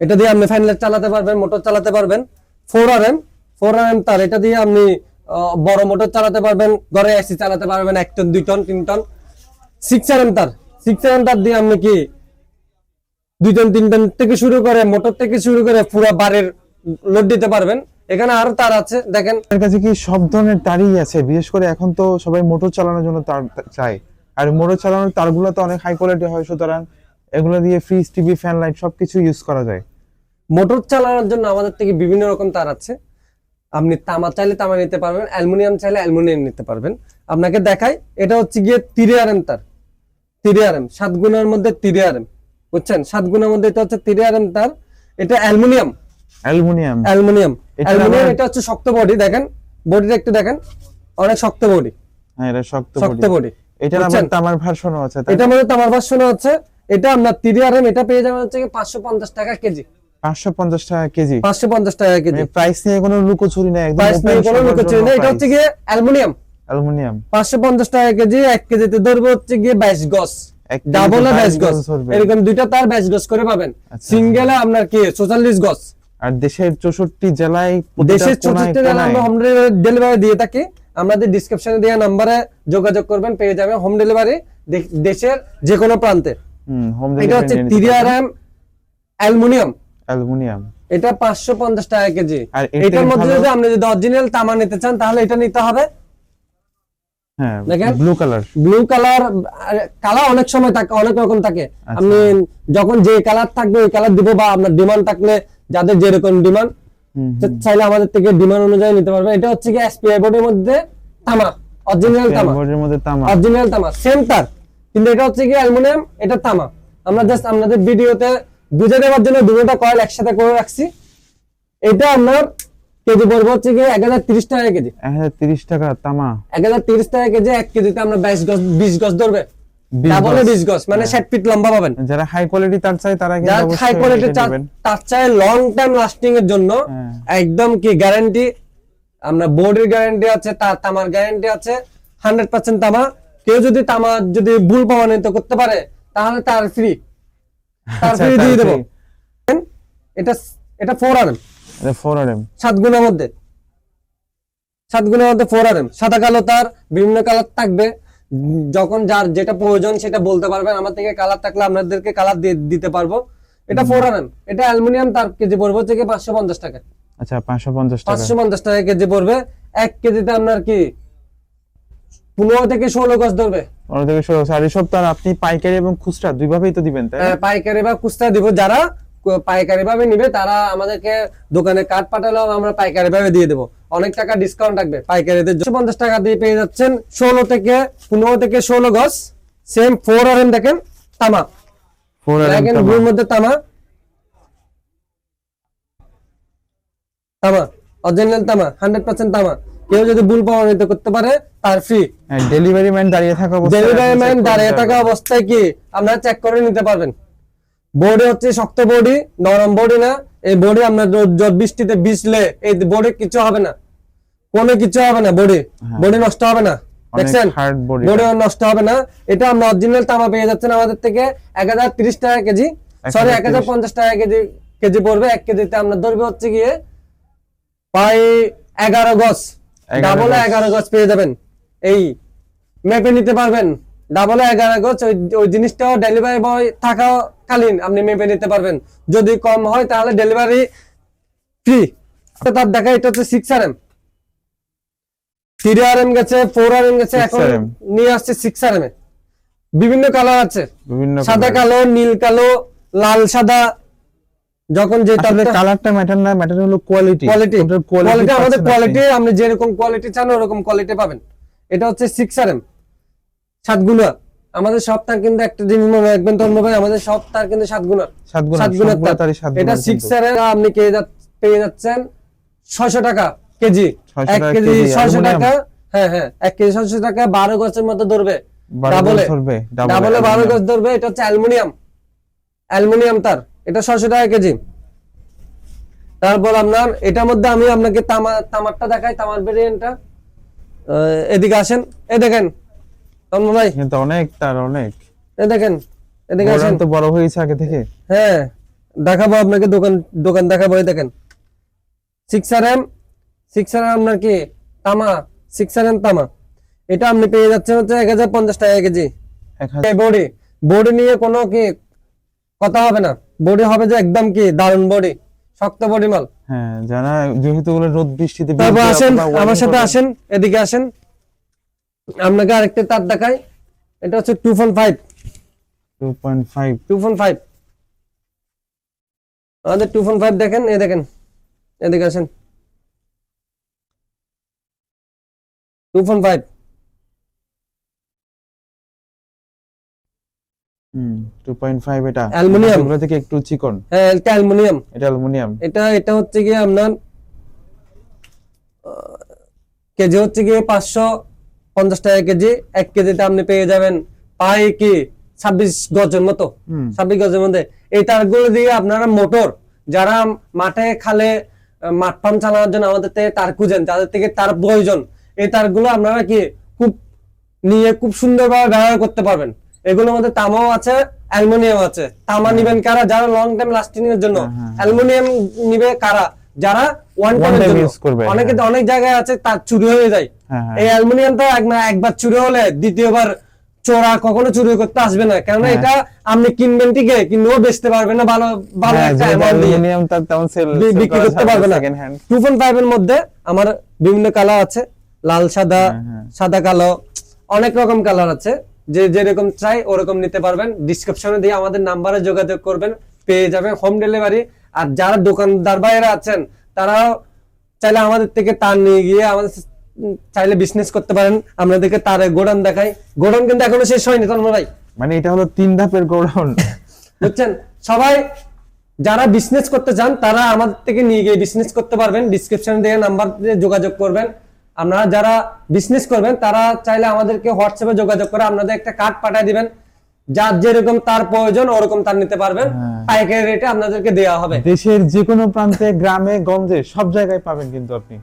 এটা দিয়ে আপনি ফ্যান লাইট চালাতে পারবেন মোটর চালাতে পারবেন। Four R M four R M তার, এটা দিয়ে আপনি বড় মোটর চালাতে পারবেন, ঘরে এসি চালাতে পারবেন, এক টন দুই টন তিন টন সিক্স আর এম তার সিক্স আর এম তার দিয়ে আপনি কি, দুই টন তিন টন থেকে শুরু করে মোটর থেকে শুরু করে পুরো বাড়ির লোড দিতে পারবেন। এখানে আরও তার আছে, দেখেন। আপনার কাছে কি সব ধরনের তারই আছে? বিশেষ করে এখন তো সবাই মোটর চালানোর জন্য তার চায়। আর মোটর চালানোর তারগুলো তো অনেক হাই কোয়ালিটি হয়, সুতরাং এগুলো দিয়ে ফ্রিজ টিভি ফ্যান লাইট সবকিছু ইউজ করা যায়। মোটর চালানোর জন্য আমাদের থেকে বিভিন্ন রকম তার আছে। আপনি তামা চাইলে তামা নিতে পারবেন অ্যালুমিনিয়াম চাইলে অ্যালুমিনিয়াম নিতে পারবেন। আপনাকে দেখাই এটা হচ্ছে গিয়ে তিরে। আরএম তার তিরে আরএম সাত গুণের মধ্যে তিরে আরএম বুঝছেন? সাত গুণের মধ্যে এটা হচ্ছে তিরে আরএম তার এটা অ্যালুমিনিয়াম। অ্যালুমিনিয়াম। অ্যালুমিনিয়াম। এটা অ্যালুমিনিয়াম এটা হচ্ছে শক্ত বডি দেখেন? বডিটা একটু দেখেন। অনেক শক্ত বডি হ্যাঁ এটা শক্ত বডি শক্ত বডি এটা বুঝছেন? তামার ভার্সনও আছে এটার মধ্যে তামার ভার্সন হচ্ছে এটা আপনার তিরে আরএম এটা পেয়ে যাবেন হচ্ছে পাঁচশো পঞ্চাশ টাকা কেজি। পাঁচশো পঞ্চাশ টাকা কেজি। পাঁচশো পঞ্চাশ টাকা কেজি। প্রাইস নিয়ে কোনো লুকোচুরি নেই একদম প্রাইস নিয়ে কোনো লুকোচুরি নেই এটা হচ্ছে গিয়ে অ্যালুমিনিয়াম। অ্যালুমিনিয়াম। পাঁচশো পঞ্চাশ টাকা কেজি এক কেজিতে ধরবে হচ্ছে গিয়ে বাইশ গজ এক কেজিতে 22 বাইশ গজ গজ ধরবে। এরকম দুইটা তার বাইশ গজ করে পাবেন। আচ্ছা। সিঙ্গেলে আপনার কি চৌচল্লিশ গজ আর দেশের চৌষট্টি জেলায় দেশের কোনায় চৌষট্টি জেলা কোনায় আমরা হোম ডেলিভারি দিয়ে থাকি। আমাদের ডিসক্রিপশনে দেওয়া নাম্বারে যোগাযোগ করবেন পেয়ে যাবেন হোম ডেলিভারি দেশের যে কোনো প্রান্তে। এটা হচ্ছে তিরিয়ারাম অ্যালুমিনিয়াম। অ্যালুমিনিয়াম। এটা পাঁচশো পঞ্চাশ টাকা কেজি। আর এটার মধ্যে যদি আপনি যদি অরিজিনাল তামা নিতে চান তাহলে এটা নিতে হবে। হ্যাঁ blue colour blue colour colour অনেক সময় থাকে অনেক রকম থাকে। আচ্ছা। আপনি যখন যে কালার থাকবে ওই কালার দিব বা আপনার ডিমান্ড থাকলে যাদের যেরকম ডিমান্ড হুম চাইলে আমাদের থেকে ডিমান্ড অনুযায়ী নিতে পারবেন এটা হচ্ছে কি এসপিআই বোর্ডের মধ্যে তামা অরিজিনাল তামা। বোর্ডের মধ্যে তামা। অরিজিনাল তামা সেম তার। কিন্তু এটা হচ্ছে কি অ্যালুমিনিয়াম এটা তামা। আমরা জাস্ট আপনাদের ভিডিওতে বুঝে দেওয়ার জন্য দুটোটা কয়েল একসাথে করে রাখছি। এটা আপনার কেজি পড়বে হচ্ছে কি এক হাজার তিরিশ টাকা কেজি। এক হাজার তিরিশ টাকা তামা। এক হাজার তিরিশ টাকা কেজি এক কেজিতে আমরা বাইশ গজ বিশ গজ ধরবে। ডাবলে বিশ গজ মানে ষাট ফিট লম্বা পাবেন। যারা হাই কোয়ালিটি তার চাই তারা যারা হাই কোয়ালিটি তার চাই লং টাইম লাস্টিং এর জন্য হ্যাঁ। একদম কি গ্যারান্টি আমরা বোর্ডের গ্যারান্টি আছে তার তামার গ্যারান্টি আছে হান্ড্রেড পার্সেন্ট তামা। কেউ যদি তামা যদি ভুল প্রমাণিত করতে পারে তাহলে তার ফ্রি তার আচ্ছা, ফ্রি দিয়ে দেবো। এটা এটা four R M four R M সাত গুণের মধ্যে। সাত গুণের মধ্যে ফোর আর এম সাদা কালো তার বিভিন্ন কালার থাকবে। যখন যার যেটা প্রয়োজন সেটা বলতে পারবেন। আমার থেকে কালার থাকলে আপনাদেরকে কালার দিয়ে দিতে পারব। এটা ফোর আর এম এটা অ্যালুমিনিয়াম তার কেজি পড়বে হচ্ছে কি পাঁচশো পঞ্চাশ টাকা। আচ্ছা পাঁচশো পঞ্চাশ পাঁচশো পঞ্চাশ টাকা কেজি পড়বে। এক কেজিতে আপনার কি পনেরো থেকে ষোলো গজ ধরবে। পনেরো থেকে ষোলো আর এসব তার আপনি পাইকারি এবং খুচরা দুইভাবেই তো দিবেন তাই পাইকারি বা খুচরা দিব। যারা পাইকারি ভাবে নিবে তারা আমাদেরকে দোকানে কার্ড পাঠালেও আমরা পাইকারি ভাবে দিয়ে দেবো। অনেক টাকা ডিসকাউন্ট থাকবে পাইকারিদের পঞ্চাশ টাকা দিয়ে পেয়ে যাচ্ছেন ষোলো থেকে পনেরো থেকে ষোলো গজ। সেম ফোর আর এম দেখেন তামা। Four R M. মধ্যে তামা। তামা অরিজিনাল তামা হান্ড্রেড পার্সেন্ট তামা। কেউ যদি ভুল প্রমাণিত করতে পারে তার ফ্রি হ্যাঁ ডেলিভারি ম্যান দাঁড়িয়ে থাকা অবস্থায় ডেলিভারি ম্যান দাঁড়িয়ে থাকা অবস্থায় কি? আপনারা চেক করে নিতে পারবেন। বোর্ডে হচ্ছে শক্ত বডি নরম বডি না। এই বডি আপনার রোদ বৃষ্টিতে ভিজলে এই বডি কিছু হবে না। কোনো কিছু হবে না বডি হ্যাঁ। বডি নষ্ট হবে না। দেখছেন? বডি নষ্ট হবে না। এটা আমরা অরিজিনাল তামা পেয়ে যাচ্ছেন আমাদের থেকে এক হাজার তিরিশ টাকা কেজি। সরি এক হাজার পঞ্চাশ টাকা কেজি কেজি পড়বে। এক কেজিতে আমরা ধরবে হচ্ছে গিয়ে প্রায় এগারো গজ। 11 ডাবল। এগারো গজ পেয়ে যাবেন। এই মেপে নিতে পারবেন। ডাবল এগারো গজ ওই ওই জিনিসটাও ডেলিভারি বয় থাকা কালীন আপনি মেপে নিতে পারবেন। যদি কম হয় তাহলে ডেলিভারি ফ্রি তার দেখা এটা হচ্ছে six R M three R M গেছে ফোর আর এম গেছে 6 এখন নিয়ে আসছে সিক্স আর এম এ বিভিন্ন কালার আছে। সাদা কালো নীল কালো লাল সাদা যখন যে আসলে কালারটা ম্যাটার না ম্যাটার হলো কোয়ালিটি কোয়ালিটি কোয়ালিটি আমাদের কোয়ালিটি আপনি। যেরকম কোয়ালিটি চান ওরকম কোয়ালিটি পাবেন। এটা হচ্ছে সিক্স আর এম সাতগুণা আমাদের সব তার কিন্তু একটা জিনিস মনে রাখবেন তন্ম ভাই আমাদের সব তার কিন্তু সাতগুণা সাত গুণ সাতগুণা সবগুলো তার। সাত এটা সিক্স। আর এম আপনি পেয়ে যা- পেয়ে যাচ্ছেন ছয়শো টাকা কেজি। 600 এক কেজি কেজি, ছয়শো। টাকা। হ্যাঁ হ্যাঁ এক কেজি ছয়শো টাকা বারো গছের মতো ধরবে। ডাবলে ধরবে, ডাবলে, ডাবলে বারো অ্যালুমিনিয়াম। গজ ধরবে এটা হচ্ছে অ্যালুমিনিয়াম। অ্যালুমিনিয়াম তার। এটা ছয়শো টাকা কেজি। তারপর আপনার এটার মধ্যে আমি আপনাকে তামা তামারটা দেখাই তামার ভেরিয়েন্টটা এদিকে আসেন। এ দেখেন তন্ম ভাই। কিন্তু অনেক তার অনেক। এ দেখেন এদিকে আসেন। তো বড় হয়েছে আগে থেকে। হ্যাঁ দেখাবো আপনাকে দোকান দোকান দেখাবো এই দেখেন। Six R M six R M আপনার কি? তামা সিক্স আর এম তামা। এটা আপনি পেয়ে যাচ্ছেন হচ্ছে এক হাজার পঞ্চাশ টাকা কেজি। বডি বডি নিয়ে কোনো কি কথা হবে না। বডি হবে যে একদম কি দারুণ বডি শক্ত বডি মাল। হ্যাঁ যারা যেহেতু ওগুলো রোদ বৃষ্টিতে তারপর আসেন আমার সাথে আসেন এদিকে আসেন। আপনাকে আরেকটা তার দেখাই এটা হচ্ছে two point five two point five two point five আমাদের টু পয়েন্ট ফাইভ দেখেন এ দেখেন এদিকে আসেন। Two point five two point five এটা। Aluminium. ওগুলো থেকে একটু চিকন। হ্যাঁ এটা অ্যালুমিনিয়াম। এটা অ্যালুমিনিয়াম। এটা এটা হচ্ছে গিয়ে আপনার কেজি হচ্ছে গিয়ে পাঁচশো পঞ্চাশ টাকা কেজি। এক কেজিতে আপনি পেয়ে যাবেন পাই কি ছাব্বিশ গজের মতো। হুম। ছাব্বিশ গজের মধ্যে। এই তারগুলো দিয়ে আপনারা মোটর যারা মাঠে খালে মাঠ পাম্প চালানোর জন্য আমাদের থেকে তার খুঁজেন তাদের থেকে তার প্রয়োজন এই তারগুলো আপনারা কি খুব নিয়ে খুব সুন্দরভাবে ব্যবহার করতে পারবেন। এগুলোর মধ্যে তামাও আছে অ্যালুমিনিয়াম আছে তামা নিবেন কারা যারা লং টাইম লাস্টিং এর জন্য হ্যাঁ, হ্যাঁ। অ্যালুমিনিয়াম নিবে কারা যারা ওয়ান টাইমের time জন্য করবে, অনেকে হ্যাঁ। অনেক জায়গায় আছে তার চুরি হয়ে যায় হ্যাঁ, হ্যাঁ। এই অ্যালুমিনিয়ামটা এক না একবার চুরি হলে দ্বিতীয়বার চোরা কখনো চুরি করতে আসবে না কেননা হ্যাঁ। এটা আপনি কিনবেন ঠিকই কিন্তু ও বেচতে পারবে না ভালো ভালো হ্যাঁ, একটা amount দিয়ে। তার তেমন সেল বিক্রি করতে পারবে না টু পয়েন্ট ফাইভ এর মধ্যে আমার বিভিন্ন কালার আছে লাল সাদা হ্যাঁ, হ্যাঁ। সাদা কালো অনেক রকম কালার আছে যে যেরকম চাই ওরকম নিতে পারবেন। ডিসক্রিপশনে দিয়ে আমাদের নাম্বারে যোগাযোগ করবেন পেয়ে যাবেন হোম ডেলিভারি আর যারা দোকানদার বাইরে আছেন তারাও চাইলে আমাদের থেকে তার নিয়ে গিয়ে আমাদের চাইলে বিজনেস করতে পারেন। আপনাদেরকে তার গোডাউন দেখাই। গোডাউন কিন্তু এখনও শেষ হয়নি তন্ময় ভাই? মানে এটা হলো তিন ধাপের গোডাউন। বুঝছেন? সবাই যারা বিজনেস করতে চান তারা আমাদের থেকে নিয়ে গিয়ে বিজনেস করতে পারবেন। ডিসক্রিপশন দিয়ে নাম্বার দিয়ে যোগাযোগ করবেন। আপনারা যারা বিজনেস করবেন তারা চাইলে আমাদেরকে হোয়াটসঅ্যাপে যোগাযোগ করে আপনাদের একটা কার্ড পাঠিয়ে দিবেন। যার যেরকম তার প্রয়োজন ওরকম তার নিতে পারবেন। হ্যাঁ। পাইকারি রেটে আপনাদেরকে দেওয়া হবে। দেশের যে কোনো প্রান্তে গ্রামে গঞ্জে সব জায়গায় পাবেন কিন্তু আপনি।